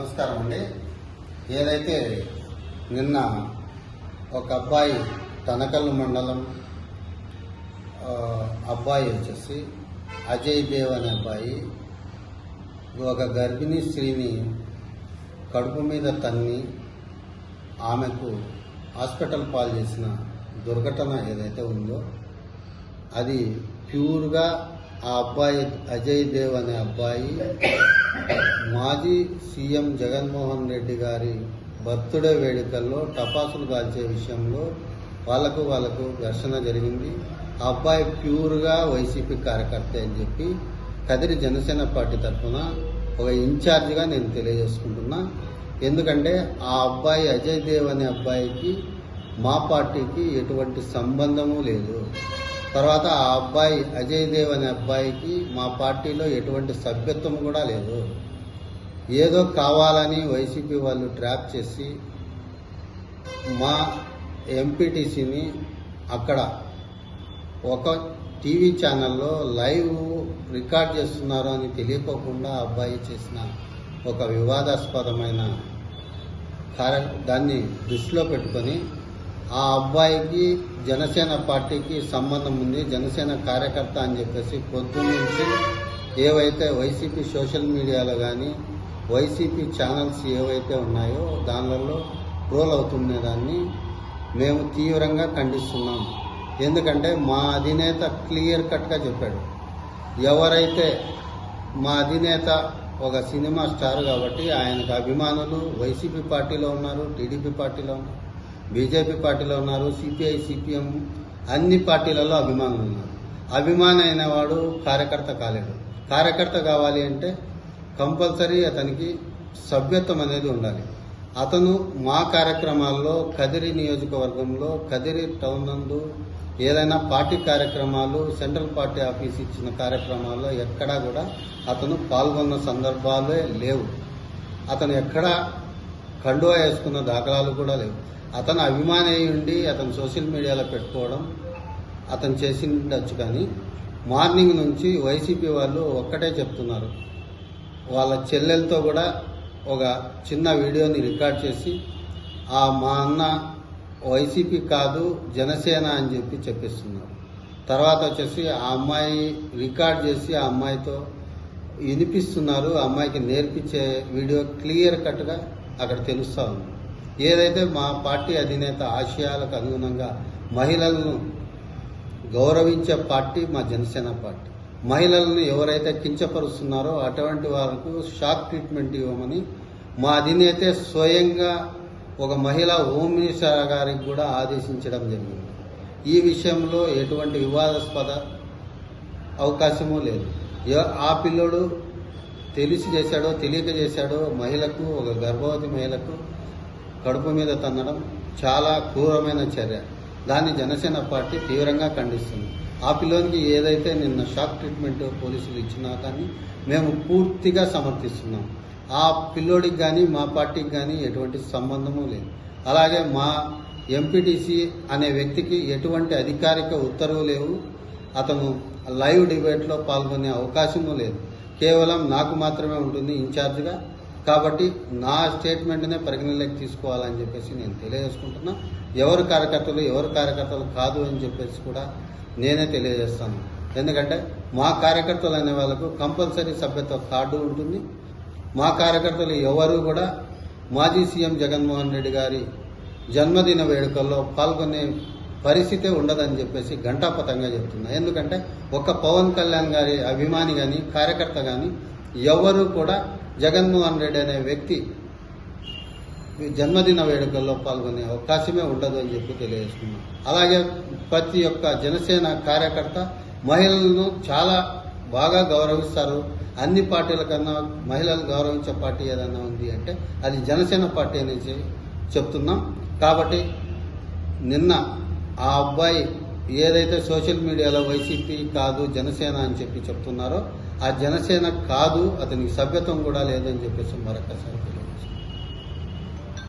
నమస్కారం అండి. ఏదైతే నిన్న ఒక అబ్బాయి తనకల్లు మండలం అబ్బాయి వచ్చేసి అజయ్ దేవ్ అనే అబ్బాయి ఒక గర్భిణీ స్త్రీని కడుపు మీద తన్ని ఆమెకు హాస్పిటల్ పాలు చేసిన దుర్ఘటన ఏదైతే ఉందో అది ప్యూర్గా ఆ అబ్బాయి అజయ్ దేవ్ అనే అబ్బాయి మాజీ సీఎం జగన్మోహన్ రెడ్డి గారి బర్త్డే వేడుకల్లో టపాసులు కాల్చే విషయంలో వాళ్ళకు వాళ్ళకు ఘర్షణ జరిగింది. ఆ అబ్బాయి ప్యూర్గా వైసీపీ కార్యకర్త అని చెప్పి కదిరి జనసేన పార్టీ తరఫున ఒక ఇన్ఛార్జ్గా నేను తెలియజేసుకుంటున్నా. ఎందుకంటే ఆ అబ్బాయి అజయ్ దేవ్ అనే అబ్బాయికి మా పార్టీకి ఎటువంటి సంబంధము లేదు. తర్వాత ఆ అబ్బాయి అజయ్ దేవ్ అనే అబ్బాయికి మా పార్టీలో ఎటువంటి సభ్యత్వం కూడా లేదు. ఏదో కావాలని వైసీపీ వాళ్ళు ట్రాప్ చేసి మా ఎంపీటీసీని అక్కడ ఒక టీవీ ఛానల్లో లైవ్ రికార్డ్ చేస్తున్నారు అని తెలియకోకుండా ఆ అబ్బాయి చేసిన ఒక వివాదాస్పదమైన కార్య దాన్ని దృష్టిలో పెట్టుకొని ఆ అబ్బాయికి జనసేన పార్టీకి సంబంధం ఉంది. జనసేన కార్యకర్త అని చెప్పేసి పొద్దున్న ఏవైతే వైసీపీ సోషల్ మీడియాలో కానీ వైసీపీ ఛానల్స్ ఏవైతే ఉన్నాయో దానిలలో ట్రోల్ అవుతున్న దాన్ని మేము తీవ్రంగా ఖండిస్తున్నాం. ఎందుకంటే మా అధినేత క్లియర్ కట్గా చెప్పాడు. ఎవరైతే మా అధినేత ఒక సినిమా స్టార్ కాబట్టి ఆయనకు అభిమానులు వైసీపీ పార్టీలో ఉన్నారు టీడీపీ పార్టీలో ఉన్నారు. బీజేపీ పార్టీలో ఉన్నారు సిపిఐ సిపిఎం అన్ని పార్టీలలో అభిమానులు ఉన్నారు. అభిమాని అయిన వాడు కార్యకర్త కాలేడు. కార్యకర్త కావాలి అంటే కంపల్సరీ అతనికి సభ్యత్వం అనేది ఉండాలి. అతను మా కార్యక్రమాల్లో కదిరి నియోజకవర్గంలో కదిరి టౌన్ నందు ఏదైనా పార్టీ కార్యక్రమాలు సెంట్రల్ పార్టీ ఆఫీస్ ఇచ్చిన కార్యక్రమాల్లో ఎక్కడా కూడా అతను పాల్గొన్న సందర్భాలే లేవు. అతను ఎక్కడా కండువా వేసుకున్న దాఖలాలు కూడా లేవు. అతను అభిమాని ఉండి అతను సోషల్ మీడియాలో పెట్టుకోవడం అతను చేసిండొచ్చు కానీ మార్నింగ్ నుంచి వైసీపీ వాళ్ళు ఒక్కటే చెప్తున్నారు. వాళ్ళ చెల్లెలతో కూడా ఒక చిన్న వీడియోని రికార్డ్ చేసి ఆ మా అన్న వైసీపీ కాదు జనసేన అని చెప్పి చెప్పిస్తున్నారు. తర్వాత వచ్చేసి ఆ అమ్మాయి రికార్డ్ చేసి ఆ అమ్మాయితో వినిపిస్తున్నారు ఆ అమ్మాయికి నేర్పించే వీడియో క్లియర్ కట్గా అక్కడ తెలుస్తూ ఉంది. ఏదైతే మా పార్టీ అధినేత ఆశయాలకు అనుగుణంగా మహిళలను గౌరవించే పార్టీ మా జనసేన పార్టీ. మహిళలను ఎవరైతే కించపరుస్తున్నారో అటువంటి వారికి షాక్ ట్రీట్మెంట్ ఇవ్వమని మా అధినేతే స్వయంగా ఒక మహిళా హోమ్ మినిస్టర్ గారికి కూడా ఆదేశించడం జరిగింది. ఈ విషయంలో ఎటువంటి వివాదాస్పద అవకాశము లేదు. ఆ పిల్లోడు తెలిసి చేశాడో తెలియక చేశాడో మహిళకు ఒక గర్భవతి మహిళకు కడుపు మీద తన్నడం చాలా క్రూరమైన చర్య. దాన్ని జనసేన పార్టీ తీవ్రంగా ఖండిస్తుంది. ఆ పిల్లోనికి ఏదైతే నిన్న షాక్ ట్రీట్మెంట్ పోలీసులు ఇచ్చినా కానీ మేము పూర్తిగా సమర్థిస్తున్నాం. ఆ పిల్లోడికి కానీ మా పార్టీకి కానీ ఎటువంటి సంబంధము లేదు. అలాగే మా ఎంపీటీసీ అనే వ్యక్తికి ఎటువంటి అధికారిక ఉత్తర్వు లేవు అతను లైవ్ డిబేట్లో పాల్గొనే అవకాశము లేదు. కేవలం నాకు మాత్రమే ఉంటుంది ఇన్ఛార్జ్గా కాబట్టి నా స్టేట్మెంట్నే పరిగణలోకి తీసుకోవాలని చెప్పేసి నేను తెలియజేసుకుంటున్నా. ఎవరు కార్యకర్తలు ఎవరు కార్యకర్తలు కాదు అని చెప్పేసి కూడా నేనే తెలియజేస్తాను. ఎందుకంటే మా కార్యకర్తలు అనే వాళ్ళకు కంపల్సరీ సభ్యత్వ కార్డు ఉంటుంది. మా కార్యకర్తలు ఎవరు కూడా మాజీ సీఎం జగన్మోహన్ రెడ్డి గారి జన్మదిన వేడుకల్లో పాల్గొనే పరిస్థితే ఉండదని చెప్పేసి ఘంటాపథంగా చెప్తున్నా. ఎందుకంటే ఒక పవన్ కళ్యాణ్ గారి అభిమాని కానీ కార్యకర్త కానీ ఎవరు కూడా జగన్మోహన్ రెడ్డి అనే వ్యక్తి జన్మదిన వేడుకల్లో పాల్గొనే అవకాశమే ఉండదు అని చెప్పి తెలియజేస్తున్నాం. అలాగే ప్రతి ఒక్క జనసేన కార్యకర్త మహిళలను చాలా బాగా గౌరవిస్తారు. అన్ని పార్టీల కన్నా మహిళలు గౌరవించే పార్టీ ఏదైనా ఉంది అంటే అది జనసేన పార్టీ అనేసి చెప్తున్నాం. కాబట్టి నిన్న ఆ అబ్బాయి ఏదైతే సోషల్ మీడియాలో వైసీపీ కాదు జనసేన అని చెప్పి చెప్తున్నారో ఆ జనసేన కాదు అతనికి సభ్యత్వం కూడా లేదని చెప్పేసి మరొకసారి